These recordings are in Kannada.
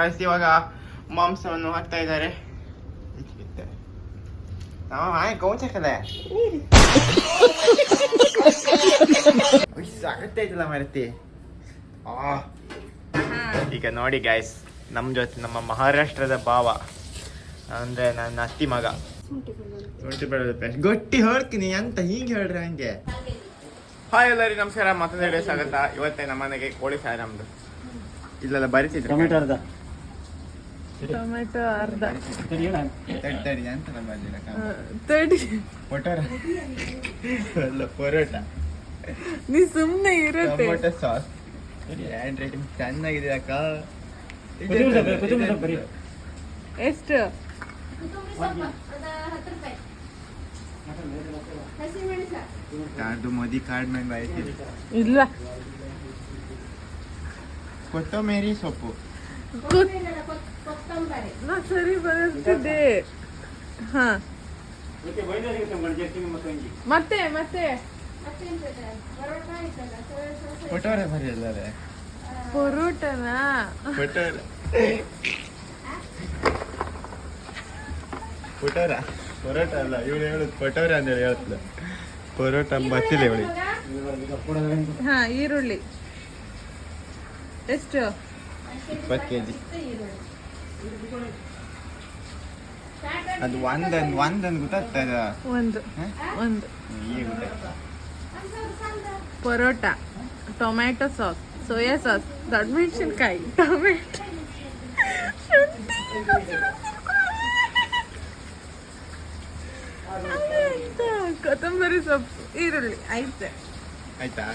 ಗಾಯ್ಸ್ ಇವಾಗ ಮಾಂಸವನ್ನು ಹಾಕ್ತಾ ಇದ್ದಾರೆ ಕೌಚಕಲೆ ಸಾಕತ್ತೈತಲ್ಲ ಮರತಿ. ಆ. ಈಗ ನೋಡಿ ಗಾಯ್ಸ್ ನಮ್ಮ ಜೊತೆ ನಮ್ಮ ಮಹಾರಾಷ್ಟ್ರದ ಭಾವ ಅಂದ್ರೆ ನನ್ನ ಅತ್ತಿ ಮಗ. ಗೊಟ್ಟಿ ಬೆಳ್ಳುಳ್ಳಿ ಪೇಸ್ಟ್ ಗಟ್ಟಿ ಹೇಳ್ತೀನಿ ಅಂತ ಹೀಗೆ ಹೇಳ್ರಿ ಹಂಗೆ? ಹಾಯ್ ಎಲ್ಲರಿ ನಮಸ್ಕಾರ ಮತ್ತೊಂದು ವಿಡಿಯೋ ಸ್ವಾಗತ. ಇವತ್ತೇ ನಮ್ಮ ಮನೆಗೆ ಕೋಳಿ ಸಾಯ ನಮ್ದು. ಇಲ್ಲೆಲ್ಲ ಬರಿತಿದ್ರು. ಟೊಮೆಟೊ ಅರ್ಧ. ತಡಿ ತಡಿ ಅಂತ ಬಂದಿಲ್ಲ ತಡಿ. ಪೊಟೋರ ಅಲ್ಲ ಪರೋಟ. ನೀ ಸುಮ್ಮನೆ ಇರುತ್ತೆ ಟೊಮೆಟೊ ಸಾಸ್. ಹ್ಯಾಂಡ್ ರೈಟಿಂಗ್ ಚೆನ್ನಾಗಿದೆ ಅಕ್ಕ. ಎಷ್ಟು? ಕಾರ್ಡು ಮೋದಿ ಕಾರ್ಡ್ ಮೇಲೆ ಬಾಯ್ತಿದೆ ಇಲ್ಲ ಕೊತ್ತಂಬರಿ ಸೊಪ್ಪು. ನಾ ಸರಿ ಬರುತ್ತಿದ್ದೆ ಹಾ. ಮತ್ತೆ ಮತ್ತೆ ಹಂಗೆ. ಮತ್ತೆ ಮತ್ತೆ. ಪೊಟೋರ ಬರಿ ಅಲ್ಲದೆ ಪರೋಟನಾ? ಪೊಟೋರ ಪೊಟೋರ ಪರೋಟ ಅಲ್ಲ ಇವಳು ಹೇಳುದು ಪೊಟೋರ ಅಂತೇಳಿ ಹೇಳ್ತಲ್ಲ ಪರೋಟ ಬತ್ತಿಲ್ಲ ಇವಳಿಗೆ? ಹಾ ಈರುಳ್ಳಿ. ಎಷ್ಟು? ಇಪ್ಪತ್ತು ಕೆ ಜಿ ಅದು ಒಂದು ಒಂದನ್ ಗೊತ್ತಾಗ್ತದ ಒಂದು ಒಂದು. ಈಗ ಗೊತ್ತಾಗ್ತದ parotta tomato sauce soya sauce ದೊಡ್ಡಮೆಣಸಿನ್ಕಾಯಿ tomato ಕೊತ್ತಂಬರಿ ಸೊಪ್ಪು ಈರುಳ್ಳಿ ಐತೆ. ಆಯ್ತಾ?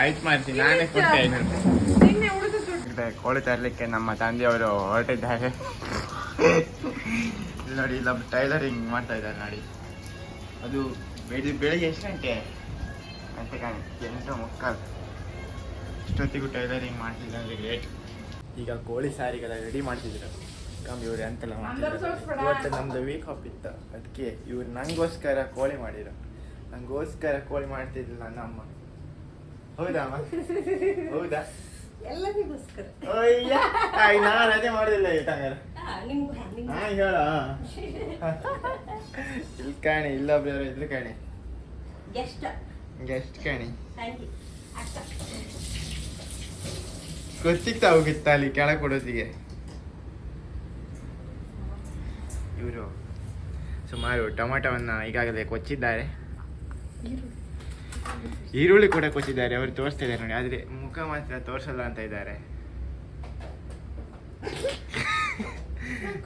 ಆಯ್ತು ಮಾಡ್ತೀನಿ ನಾನೇ ಕೊಟ್ಟೆ ಐನೂರು ನಿನ್ನೆ ಉಳಿದ ದುಡ್ಡು. ಇದೆ, ಕೋಳಿ ತರಲಿಕ್ಕೆ ನಮ್ಮ ತಂದೆಯವರು ಹೊರಟಿದ್ದಾರೆ. ಇಲ್ಲಿ ನೋಡಿ ಇಲ್ಲೊಬ್ಬ ಟೈಲರಿಂಗ್ ಮಾಡ್ತಾ ಇದ್ದಾರೆ ನೋಡಿ. ಅದು ಬೆಳಿ ಬೆಳಿಗ್ಗೆ ಎಷ್ಟು ಗಂಟೆ? ಅಂತ ಕಾಣಿ ಎಂಟು ಮುಕ್ಕಾಲು. ಇಷ್ಟೊತ್ತಿಗೂ ಟೈಲರಿಂಗ್ ಮಾಡ್ತಿದ್ದಾರೆ ಗ್ರೇಟ್ ಈಗ ಕೋಳಿ ಸಾರಿಗೆಲ್ಲ ರೆಡಿ ಮಾಡ್ತಿದ್ರು. ಕಮ್ಮಿ ಇವ್ರು ಎಂತೆಲ್ಲ ಮಾಡ್ತಿದ್ರು ಇವತ್ತು ನಮ್ದು ವೀಕ್ ಆಫ್ ಇತ್ತು. ಅದಕ್ಕೆ ಇವ್ರು ನಂಗೋಸ್ಕರ ಕೋಳಿ ಮಾಡಿದ್ರು. ನಂಗೋಸ್ಕರ ಕೋಳಿ ಮಾಡ್ತಿದ್ದಿಲ್ಲ ನಮ್ಮ ಹೌದಾ ಅಮ್ಮ? ಹೌದಾ? ಎಲ್ಲರಿಗೋಸ್ಕರ. ಅಯ್ಯ ಆಯ್ ನಾನು ಅದೇ ಮಾಡಿಲ್ಲ ಇಟ್ಟಂಗಾರ ಹಾ ಹೇಳ ಇಲ್ಲಿ ಕಾಣಿ ಇಲ್ಲೊಬ್ರು ಇದ್ರು ಕಾಣಿ. ಗೆಸ್ಟ್. ಗೆಸ್ಟ್ ಕಾಣಿ. ಗೊತ್ತಿತ್ತ ಹೋಗಿತ್ತ ಅಲ್ಲಿ ಕೆಳಗೆ ಕೊಡೋದಿಗೆ? ಇವರು. ಸುಮಾರು ಟೊಮಾಟೋವನ್ನು ಈಗಾಗಲೇ ಕೊಚ್ಚಿದ್ದಾರೆ. ಈರುಳ್ಳಿ ಕೂಡ ಕೊಚ್ಚಿದ್ದಾರೆ ಅವರು ತೋರಿಸ್ತಾ ಇದ್ದಾರೆ ನೋಡಿ ಆದ್ರೆ ಮುಖ ಮಾತ್ರ ತೋರಿಸಲ್ಲ ಅಂತ ಇದ್ದಾರೆ.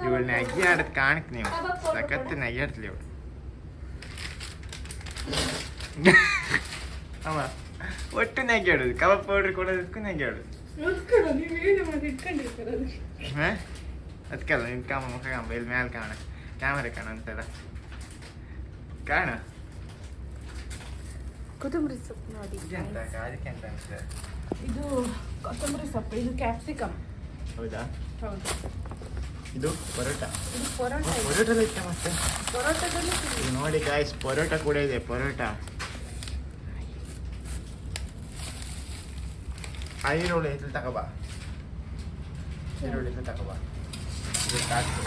ಇವಳು ನಗಿ ಆಡದ್ ಕಾಣಕ್ ನೀವು ಸಖತ್ ನಗಿ ಆಡ್ತಲಿ ಇವಳು. ಅಮ್ಮ ಒಟ್ಟು ನಗಿ ಆಡೋದು ಕಬಾಬ್ ಪೌಡರ್ ಕೊಡೋದಕ್ಕೂ ನಗಿ ಆಡೋದು ಹಾ? ಅದಕ್ಕಲ್ಲ ನಿಮ್ ಕಾಮ ಮುಖ ಕಾಮ ಇಲ್ಲಿ ಮೇಲೆ ಕಾಣ ಕ್ಯಾಮರಾ ಕಾಣ ಅಂತಲ್ಲ ಕಾಣ? ಕೊತ್ತಂಬರಿ ಸೊಪ್ಪು ನೋಡಿ. ಇದು ಕೊತ್ತಂಬರಿ ಸೊಪ್ಪು ಇದು ಕ್ಯಾಪ್ಸಿಕಮ್ ಹೌದಾ? ಹೌದು. ಇದು ಪರೋಟ. ಇದು ಪರೋಟ ಇದೆ. ಪರೋಟ ಇತ್ತ ಮತ್ತೆ? ಪರೋಟದಲ್ಲಿ ನೋಡಿ ಗಾಯ್ಸ್ ಪರೋಟ ಕೂಡ ಇದೆ ಪರೋಟ. ಆ ಈರುಳ್ಳಿ ಇದ್ರಲ್ಲಿ ತಗೋಬಾ? ಈರುಳ್ಳಿ ಇದ್ರಲ್ಲಿ ತಗೋಬಾ? ಇದು ಸಾಕು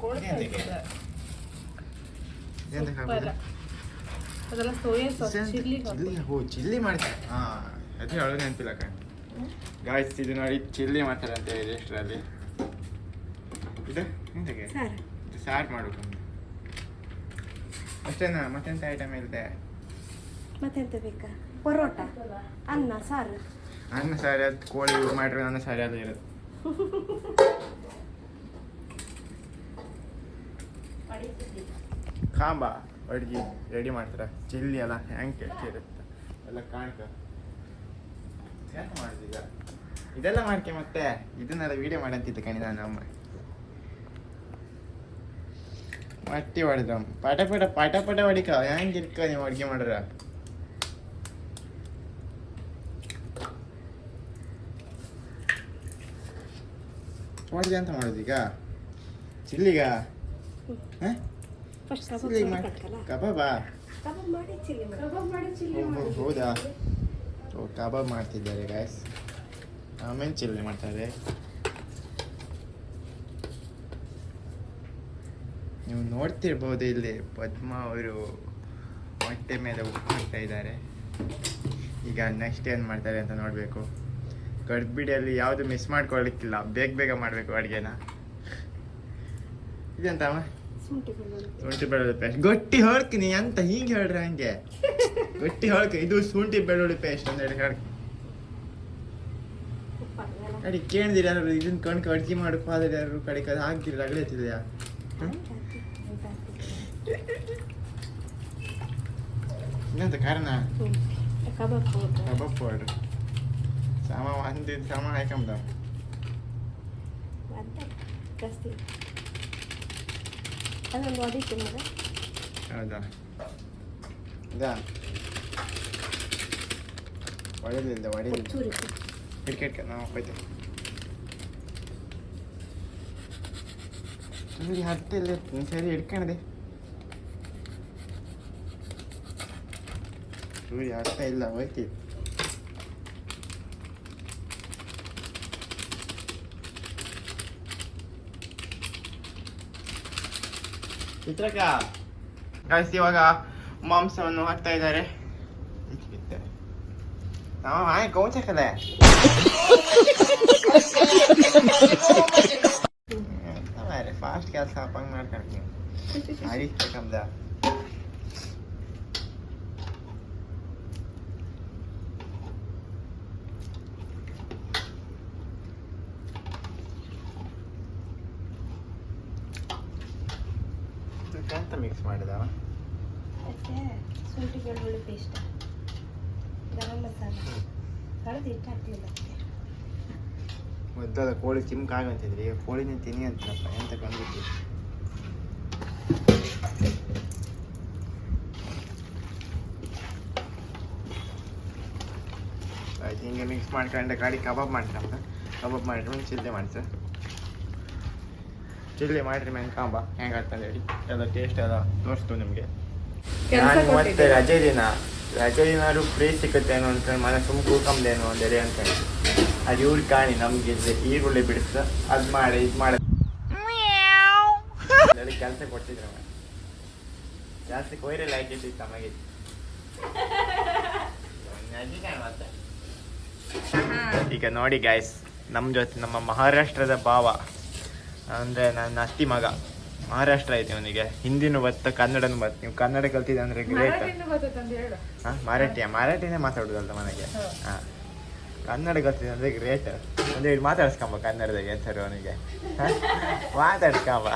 ಕೋಳಿ? ಅದೆಲ್ಲ ಸೋಯಾ ಸಾಸ್ ಚಿಲ್ಲಿ ಹೋ ಚಿಲ್ಲಿ ಮಾಡ್ತಾರೆ? ಹಾ ಅದು ಹೇಳೋದು ನೆನಪಿಲ್ಲ ಕಣ್. ಗಾಯ್ಸ್ ಇದು ನೋಡಿ ಚಿಲ್ಲಿ ಮಾಡ್ತಾರೆ ಅಂತ ಹೇಳಿ ಎಷ್ಟರಲ್ಲಿ ಇದು ಎಂತಕ್ಕೆ ಸರ್. ಇದು ಸಾರು ಮಾಡ್ಬೇಕು ಅಷ್ಟೇನಾ? ಮತ್ತೆಂತ ಐಟಮ್ ಇಲ್ಲದೆ ಮತ್ತೆಂತ ಬೇಕಾ? ಪರೋಟ ಅನ್ನ ಸಾರು. ಅನ್ನ ಸಾರಿ ಅದು ಕೋಳಿ ಮಾಡಿರೋ ಅನ್ನ ಸಾರಿ ಅದು ಇರುತ್ತೆ? ಕಾಂಬ ಅಡ್ಗೆ ರೆಡಿ ಮಾಡ್ತಾರೆ? ಚಿಲ್ಲಿ ಎಲ್ಲ ಹೆಂಗೆ ಕೆಟ್ಟಿರುತ್ತೆ ಎಲ್ಲ ಕಾಣ್ಕ. ಎಂತ ಮಾಡುದು ಈಗ ಇದೆಲ್ಲ ಮಾಡ್ಕೆ ಮತ್ತೆ? ಇದನ್ನೆಲ್ಲ ವಿಡಿಯೋ ಮಾಡಂತಿದ್ದೆ ಕಣಿ ನಾನು ಅಮ್ಮ ಮಟ್ಟಿ ಹೊಡೆದ ಪಟ ಪಟ ಪಟ ಪಟ ಹೊಡಿಕ. ಹೆಂಗೆ ಇರ್ಕ ನೀವು ಅಡ್ಗೆ ಮಾಡ್ರ? ಹೊಡೆದೆ ಅಂತ ಮಾಡೋದು ಈಗ ಚಿಲ್ಲಿಗ ಫಸ್ಟ್ ಚಿಲ್ಲಿ ಮಾಡಿ ಕಬಾಬಾ? ಕಬಾಬ್ ಮಾಡಿ ಚಿಲ್ಲಿ ಮಾಡಿ. ಕಬಾಬ್ ಮಾಡಿ ಚಿಲ್ಲಿ ಓ, ಓ, ಹೌದಾ? ಓ ಕಬಾಬ್ ಮಾಡ್ತಿದ್ದಾರೆ ಗಾಯ್ಸ್ ಆಮೇಲೆ ಚಿಲ್ಲಿ ಮಾಡ್ತಾರೆ. ನೀವು ನೋಡ್ತಿರ್ಬೋದು ಇಲ್ಲಿ ಪದ್ಮ ಅವರು ಮೊಟ್ಟೆ ಮೇಲೆ ಉಪ್ಪು ಹಾಕ್ತಾ ಇದ್ದಾರೆ. ಈಗ ನೆಕ್ಸ್ಟ್ ಏನು ಮಾಡ್ತಾರೆ ಅಂತ ನೋಡಬೇಕು. ಗಡ್ಬಿಡಿಯಲ್ಲಿ ಯಾವುದು ಮಿಸ್ ಮಾಡ್ಕೊಳ್ಳಿಕ್ಕಿಲ್ಲ. ಬೇಗ ಬೇಗ ಮಾಡಬೇಕು ಅಡುಗೆನ. ಇದೆಂತವ ಶುಂಠಿ ಬೆಳ್ಳುಳ್ಳಿ ಪೇಸ್ಟ್ ಗಟ್ಟಿ ಹೇಳ್ತೀನಿ ಅಂತ ಹಿಂಗೆ ಹೇಳ್ರಿ ಹಂಗೆ? ಗಟ್ಟಿ ಹೇಳ್ಕ ಇದು ಶುಂಠಿ ಬೆಳ್ಳುಳ್ಳಿ ಪೇಸ್ಟ್ ಅಂತ ಹೇಳಿ. ಹೇಳ್ಕ ಅಡಿ ಕೇಳಿದಿರ ಯಾರು ಇದನ್ನ ಕಣ್ಕ ಅಡ್ಗೆ ಮಾಡಕ್ ಹೋದ್ರೆ ಯಾರು ಕಡೆ ಕದ ಹಾಕ್ತಿರ ಅಗಲೇ ತಿಳ್ಯಾ ಆಯ್ತು, ಆಯ್ತು, ಆಯ್ತು, ಆಯ್ತು. ಇನ್ನಂತ ಕಾರಣ. ಕಬಾಬ್ ಪೌಡರ್ ಸಾಮ ಒಂದು ಸಾಮ ಹಾಕಂಬ ಮತ್ತೆ ಜಾಸ್ತಿ ಅದೊಂದು ಹೊಡಿತು ಮಗ ಹೌದಾ ಇದಾ ಒಡೆದಿಲ್ಲ ಒಡೆದಿಲ್ಲ ಚೂರಿ ಹಿಡ್ಕೆಟ್ಕ ನಾವು ಹೋಯ್ತು ಸರಿ ಹತ್ತಿಲ್ಲ ಸರಿ ಹಿಡ್ಕೊಂಡೆ ಚಿತ್ರಕ ಗಾಯ್ಸ್ ಇವಾಗ ಮಾಂಸವನ್ನು ಹಾಕ್ತಾ ಇದ್ದಾರೆ. ನಾವು ಹಾಯ್ ಕೌಚಕಲೆ ಫಾಸ್ಟ್ ಕೆಲಸ ಹಪ್ಪಂಗ್ ಮಾಡ್ಕೊಳ್ತೀನಿ ಅಡಿ ಬೇಕಂದ ಎಂತ ಮಿಕ್ಸ್ ಮಾಡಿದವ ಮತ್ತೆ ಶುಂಠಿ ಬೆಳ್ಳುಳ್ಳಿ ಪೇಸ್ಟ್ ಗರಂ ಮಸಾಲ. ಹಳದಿ ಹಿಟ್ಟು ಅದಕ್ಕೆ. ಮೊದಲ ಕೋಳಿ ಚಿಮ್ಕ್ ಆಗಂತಿದ್ರಿ ಈಗ ಕೋಳಿನ ತಿನ್ನಿ ಅಂತಪ್ಪ ಎಂತ ಆಯ್ತು ಹಿಂಗೆ ಮಿಕ್ಸ್ ಮಾಡ್ಕೊಂಡು ಗಾಡಿ ಕಬಾಬ್ ಮಾಡ್ಕೊಂಬ ಕಬಾಬ್ ಮಾಡಿದ್ರೆ ಚಿಲ್ಲಿ ಮಾಡ್ಸ ಚಿಲ್ಲಿ ಮಾಡ್ರಿ ಮೇಲೆ ಕಾಂಬ. ಹೆಂಗೆ ಆಗ್ತದೆ ಹೇಳಿ. ಎಲ್ಲ ಟೇಸ್ಟ್ ಎಲ್ಲ ತೋರಿಸ್ತು ನಿಮಗೆ. ಕೆಲ್ಸ ನಾನು ಮತ್ತೆ? ರಜೆ ದಿನ. ರಜೆ ದಿನಾದ್ರು ಫ್ರೀ ಸಿಕ್ಕತ್ತೇನೋ ಅಂತ ಮನೆ ಸುಮ್ಮ ಒಂದು ಅಂದರೆ ಅಂತ ಅದು ಇವ್ರು ಕಾಣಿ ನಮ್ಗೆ ಇಲ್ಲಿ ಈರುಳ್ಳಿ ಬಿಡಿಸ ಅದ್ ಮಾಡಿ ಇದು ಮಾಡಿ ಕೆಲಸ ಕೊಟ್ಟಿದ್ರು ಜಾಸ್ತಿ ಕೊಯ್ರೆಲ್ಲ ಹಾಕಿತ್ತು ತಮಗೆ ಈಗ ನೋಡಿ ಗಾಯ್ಸ್ ನಮ್ಮ ಜೊತೆ ನಮ್ಮ ಮಹಾರಾಷ್ಟ್ರದ ಭಾವ. ಅಂದರೆ ನನ್ನ ಅತ್ತಿ ಮಗ. ಮಹಾರಾಷ್ಟ್ರ ಐತೆ ಅವನಿಗೆ. ಹಿಂದಿನೂ ಬತ್ತ ಕನ್ನಡನೂ ಬತ್ ನೀವು ಕನ್ನಡ ಕಲ್ತಿದ್ದೆ ಅಂದ್ರೆ ಗ್ರೇಟ್ ಹಾಂ ಮರಾಠಿಯ. ಮರಾಠಿನೇ ಮಾತಾಡೋದಲ್ದ ಮನೆಗೆ. ಹಾಂ. ಕನ್ನಡ ಕಲ್ತಿದ್ದೆ ಅಂದರೆ ಗ್ರೇಟ್ ಒಂದು ಹೇಳಿ ಮಾತಾಡ್ಸ್ಕೊಂಬ ಕನ್ನಡದಾಗೆ ಸರ್ ಅವನಿಗೆ. ಮಾತಾಡ್ಸ್ಕೊಂಬ.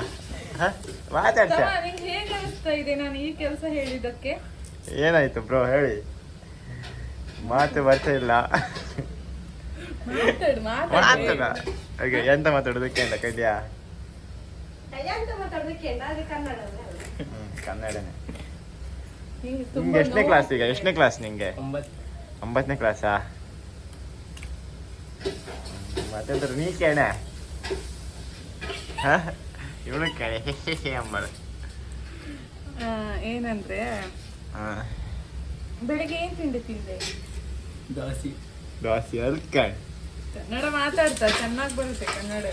ಹಾಂ? ಮಾತಾಡ್ಸ. ತಮ್ಮ, ನಿಂಗೆ ಹೇಗೆ ಅನಿಸ್ತಾ ಇದೆ? ನಾನು ಈ ಕೆಲಸ ಹೇಳಿದ್ದಕ್ಕೆ. ಏನಾಯ್ತು ಬ್ರೋ ಹೇಳಿ. ಮಾತು ಬರ್ತಾ ಇಲ್ಲ. ಎಂತ ಮಾತಾಡೋದಕ್ಕೆ ಅಂತ ಕೈದ್ಯಾ ಎಂತ ಮಾತಾಡೋದಕ್ಕೆ ಅದು ಕನ್ನಡ ಹ್ಞೂ ಕನ್ನಡನೇ. ನಿಂಗೆ ಎಷ್ಟನೇ ಕ್ಲಾಸ್ ಈಗ? ಎಷ್ಟನೇ ಕ್ಲಾಸ್ ನಿಂಗೆ? ಒಂಬತ್ತು ಒಂಬತ್ತನೇ ಕ್ಲಾಸಾ ಮತ್ತೆ ನೀ ಕೇಳ. ಇವಳು ಕೇಳಿ. ಅಂಬಳು. ಆ, ಏನಂದ್ರೆ ಹಾಂ. ಬೆಳಿಗ್ಗೆ ಏನ್ ತಿಂಡಿ ತಿಂದೆ? ದೋಸೆ. ದೋಸೆ ಅದಕ್ಕೆ ಕನ್ನಡ ಮಾತಾಡ್ತಾ ಚೆನ್ನಾಗಿ ಬರುತ್ತೆ ಕನ್ನಡ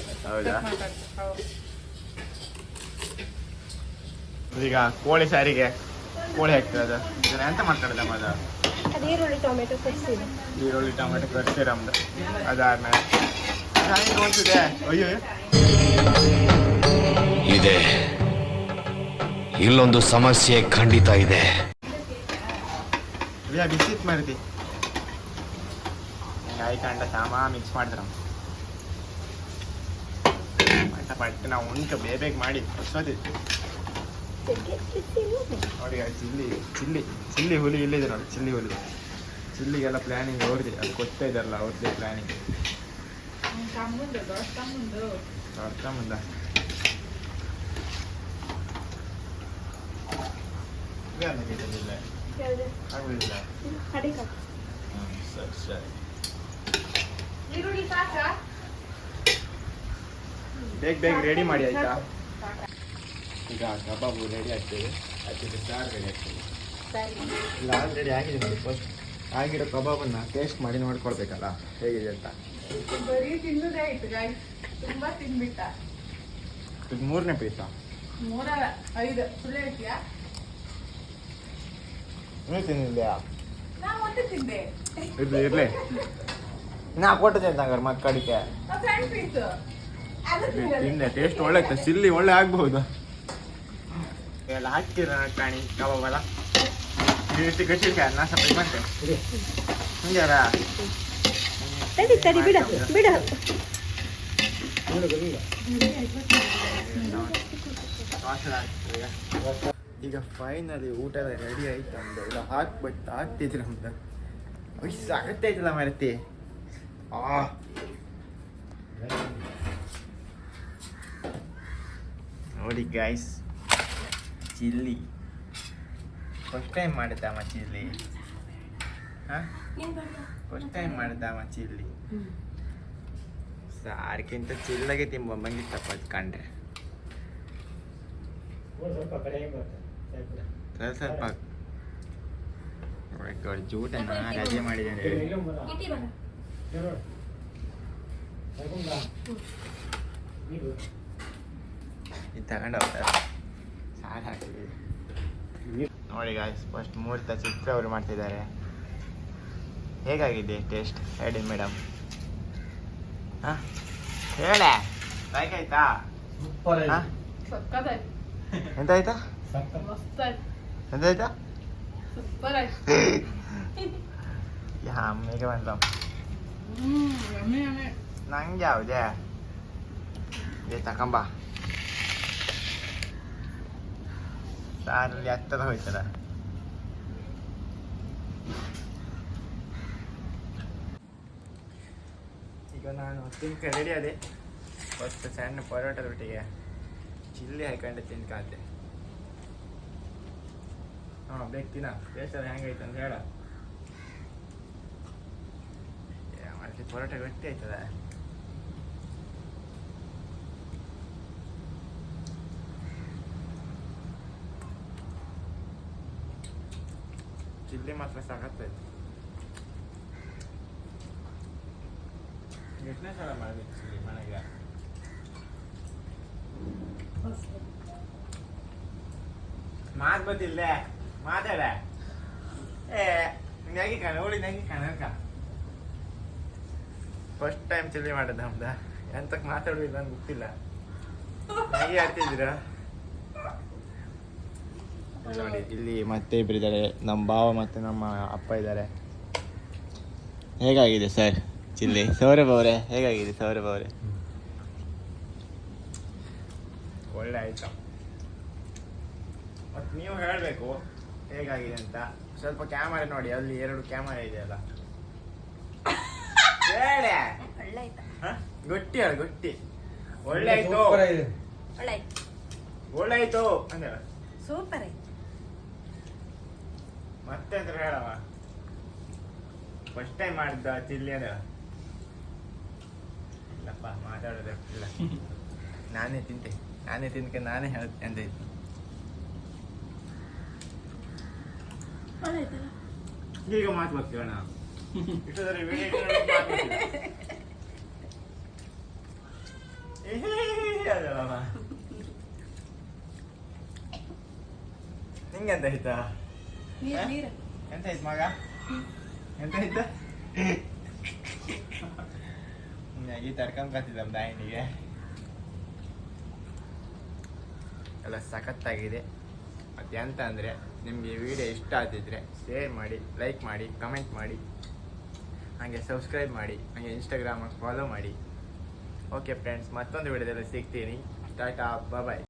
ಮಾತಾಡ್ತಾ. ಹೌದು. ಈಗ ಕೋಳಿ ಸಾರಿಗೆ ಕೋಳಿ ಹಾಕ್ತದೆ ಎಂತ ಮಾಡ್ತಾರೆ ಅದು ಅದು? ಈರುಳ್ಳಿ ಟೊಮೆಟೊ ಕೊಡ್ಸಿದೆ ಈರುಳ್ಳಿ ಟೊಮೆಟೊ ಕರ್ಸಿರಮ್ದು ಅದಾದ್ಮೇಲೆ. ಚೆನ್ನಾಗಿ ತೋರಿಸಿದೆ ಅಯ್ಯೋ ಇದೆ. ಇಲ್ಲೊಂದು ಸಮಸ್ಯೆ ಖಂಡಿತ ಇದೆ. ಇಲ್ಲ ಬಿಸಿತ್ ಮಾಡಿದಿ ಕಾಯ್ಕಂಡ ಸಾಮಾ ಮಿಕ್ಸ್ ಮಾಡಿದ್ರ. ಪಟ್ಟ ಪಟ್ಟು ನಾವು ಉಂಟು ಬೇಗ ಬೇಗ ಮಾಡಿ ಹೊಸದಿತ್ತು ನೋಡಿ ಚಿಲ್ಲಿ ಚಿಲ್ಲಿ ಚಿಲ್ಲಿ ಹುಲಿ ಇಲ್ಲಿದೆ ನೋಡಿ ಚಿಲ್ಲಿ ಹುಲಿ. ಚಿಲ್ಲಿಗೆಲ್ಲ ಪ್ಲ್ಯಾನಿಂಗ್ ಅವ್ರದ್ದೆ ಅದು ಕೊಡ್ತಾ ಇದ್ದಾರಲ್ಲ ಅವ್ರದ್ದೇ ಪ್ಲ್ಯಾನಿಂಗ್ ತಮ್ಮಂದು ಸರಿ ಸರಿ. ಬೇಗ ಬೇಗ ರೆಡಿ ಮಾಡಿ ಆಯ್ತಾ? ಈಗ ಕಬಾಬು ರೆಡಿ ಆಗ್ತದೆ ಅದಕ್ಕೆ ಸಾರು ರೆಡಿ ಆಗ್ತದೆ ಇಲ್ಲ ಆಲ್ರೆಡಿ ಆಗಿದೆ ನೋಡಿ ಫಸ್ಟ್ ಆಗಿರೋ ಕಬಾಬನ್ನು ಟೇಸ್ಟ್ ಮಾಡಿ ನೋಡ್ಕೊಳ್ಬೇಕಲ್ಲ ಹೇಗಿದೆ ಅಂತ ಬರೀ ತಿನ್ನೋದೇ ಆಯ್ತು ಗಾಯ್ಸ್ ತುಂಬಾ ತಿನ್ಬಿಟ್ಟ ಇದು ಮೂರನೇ ಪೀಸ ಮೂರ ಐದು ಸುಳ್ಳು ಹೇಳ್ತೀಯಾ ನೀವು ತಿನ್ನಿಲ್ಲ ನಾ ಮತ್ತೆ ತಿಂದೆ ಇರ್ಲಿ ಇರ್ಲಿ ನಾ ಕೊಟ್ಟಿದ್ದೆ ಅಂತ ಹಂಗಾರೆ ಮಕ್ಕಳಿಗೆ. ತಿಂದೆ ಟೇಸ್ಟ್ ಒಳ್ಳೆ ಸಿಲ್ಲಿ ಒಳ್ಳೆ ಆಗ್ಬಹುದು ಎಲ್ಲ ಹಾಕ್ತೀರ ಕಾಣಿ ಕಬಾಬಲ್ಲ ರೀತಿ ಗಟ್ಟಿರ್ಕ ನಾ ಸ್ವಲ್ಪ ಬಂತೆ ಹಂಗ್ಯಾರ ತಡಿ ತಡಿ ಬಿಡ ಬಿಡ. ಈಗ. ಫೈನಲಿ ಊಟ ಎಲ್ಲ ರೆಡಿ ಆಯ್ತು ನಮ್ದು ಇಲ್ಲ ಹಾಕ್ಬಿಟ್ಟು ಹಾಕ್ತಿದ್ರು ನಮ್ದು ಸಾಕತ್ತೈತಲ್ಲ ಮರತಿ. ಆ. ನೋಡಿ ಗಾಯ್ಸ್ ಚಿಲ್ಲಿ. ಫಸ್ಟ್ ಟೈಮ್ ಮಾಡಿದ್ದಮ್ಮ ಚಿಲ್ಲಿ. ಹಾಂ? ಫಸ್ಟ್ ಟೈಮ್ ಮಾಡಿದ್ದಮ್ಮ ಚಿಲ್ಲಿ. ಸಾರಿಗಿಂತ ಚಿಲ್ಲಾಗೆ ತಿಂಬಂಗಿತ್ತಪ್ಪ ಅದು ಕಂಡ್ರೆ. ಸ್ವಲ್ಪ. ಸ್ವಲ್ಪ ಜೂಟ ರಜೆ ಮಾಡಿದ್ದೇನೆ. ಇದು ತಗೊಂಡು ಹೋಗ್ತಾರೆ ನೋಡಿ ಗಾಯ್ಸ್ ಫಸ್ಟ್ ಮುಹೂರ್ತ ಚಿತ್ರವರು ಮಾಡ್ತಿದ್ದಾರೆ. ಹೇಗಾಗಿದೆ ಟೇಸ್ಟ್ ಹೇಳಿ ಮೇಡಮ್ ಹಾಂ? ಹೇಳೆ? ಆಯ್ತಾ? ಹಾ? ಸಕ್ಕತ್ತಾಯ್ತು. ಎಂತಾಯ್ತಾ? ಎಂತಾಯ್ತಾ? ಅಮ್ಮಿಗೆ ಬಂದ ನಂಗೆ ಯಾವುದೇ? ತಕೊಂಬ. ಸಾರಲ್ಲಿ ಹತ್ತಿರ ಹೋಯ್ತದ ಈಗ ನಾನು ತಿನ್ಕ ರೆಡಿ ಅದೇ ಫಸ್ಟ್ ಸಣ್ಣ ಪರೋಟ ರೊಟ್ಟಿಗೆ ಚಿಲ್ಲಿ ಹಾಕೊಂಡು ತಿನ್ಕಾತೆ ಹಾಂ ಬೇಕು ತಿನ್ನ. ಟೇಸ್ಟ್ ಅದು ಹೆಂಗೈತೆ ಅಂತ ಹೇಳ. ಮತ್ತೆ ಪರೋಟ ಗಟ್ಟಿ ಆಯ್ತದ? ಚಿಲ್ಲಿ ಮಾತ್ರ ಸಾಕತ್ತೈತೆ ಎಷ್ಟನೇ ಸಲ ಮಾಡಬೇಕು ಚಿಲ್ಲಿ ಮನೆಗೆ ಮಾತು ಬಂದಿಲ್ಲ ಮಾತಾಡ ಏ ನೆಗಿ ಕಾಣ ಅವಳಿ ನೆಗಿ ಕಾಣಕ ಫಸ್ಟ್ ಟೈಮ್ ಚಿಲ್ಲಿ ಮಾಡೋದು ನಮ್ದ ಎಂತಕ್ ಮಾತಾಡೋದಿಲ್ಲ ಅಂತ ಗೊತ್ತಿಲ್ಲ ನೆಗಿ ಆಡ್ತಿದ್ದೀರ ನೋಡಿ ಇಲ್ಲಿ ಮತ್ತೆ ಇಬ್ರು ಇದ್ದಾರೆ. ನಮ್ಮ ಭಾವ ಮತ್ತೆ ನಮ್ಮ ಅಪ್ಪ ಇದ್ದಾರೆ. ಹೇಗಾಗಿದೆ ಸರ್ ಚಿಲ್ಲಿ? ಸೌರಭ್ ಅವರೇ ಹೇಗಾಗಿದೆ ಸೌರಭ್ ಅವರೇ? ಒಳ್ಳೆ ಆಯ್ತು. ಮತ್ತೆ ನೀವು ಹೇಳಬೇಕು ಹೇಗಾಗಿದೆ ಅಂತ. ಸ್ವಲ್ಪ ಕ್ಯಾಮರಾ ನೋಡಿ ಅಲ್ಲಿ ಎರಡು ಕ್ಯಾಮರಾ ಇದೆಯಲ್ಲ. ಹೇಳೆ. ಅಲ್ಲ ಗುಟ್ಟಿ ಗಟ್ಟಿ ಹೇಳು ಗಟ್ಟಿ. ಒಳ್ಳೆ ಆಯ್ತು. ಒಳ್ಳೆ ಆಯ್ತು. ಅಂದ್ರೆ ಸೂಪರ್ ಆಯ್ತು. ಮತ್ತೆ ಅಂದ್ರೆ ಹೇಳವ ಫಸ್ಟ್ ಟೈಮ್ ಮಾಡಿದ್ದ ಚಿಲ್ಲಿ ಅದ ಇಲ್ಲಪ್ಪ ಮಾತಾಡೋದೇ ಇಲ್ಲ. ನಾನೇ ತಿಂತೆ ನಾನೇ ತಿನ್ಕೆ ನಾನೇ ಹೇಳ್ತೆ ಅಂತ ಇತ್ತು ಈಗ ಮಾತು ಇಷ್ಟೊಂದ್ರೆ ಬರ್ತೀವಿ ಅದಲ್ಲಮ್ಮ ನಿಂಗೆಂತ ಆಯ್ತಾ ನೀರು ನೀರು ಎಂತ ಆಯ್ತು ಮಗ? ಎಂತ ಆಯ್ತು ಈ ತಡ್ಕೊಂಡ್ಕತ್ತಿದ್ದ ದಾಯಿನಿಗೆ. ಎಲ್ಲ ಸಖತ್ತಾಗಿದೆ. ಮತ್ತೆ ಎಂತ ಅಂದರೆ ನಿಮಗೆ ವಿಡಿಯೋ ಇಷ್ಟ ಆದಿದ್ರೆ ಶೇರ್ ಮಾಡಿ ಲೈಕ್ ಮಾಡಿ ಕಮೆಂಟ್ ಮಾಡಿ ಹಾಗೆ ಸಬ್ಸ್ಕ್ರೈಬ್ ಮಾಡಿ ಹಾಗೆ ಇನ್ಸ್ಟಾಗ್ರಾಮಾಗಿ ಫಾಲೋ ಮಾಡಿ. ಓಕೆ ಫ್ರೆಂಡ್ಸ್ ಮತ್ತೊಂದು ವಿಡಿಯೋದಲ್ಲಿ ಸಿಗ್ತೀನಿ. ಟಾಟಾ ಬಾಯ್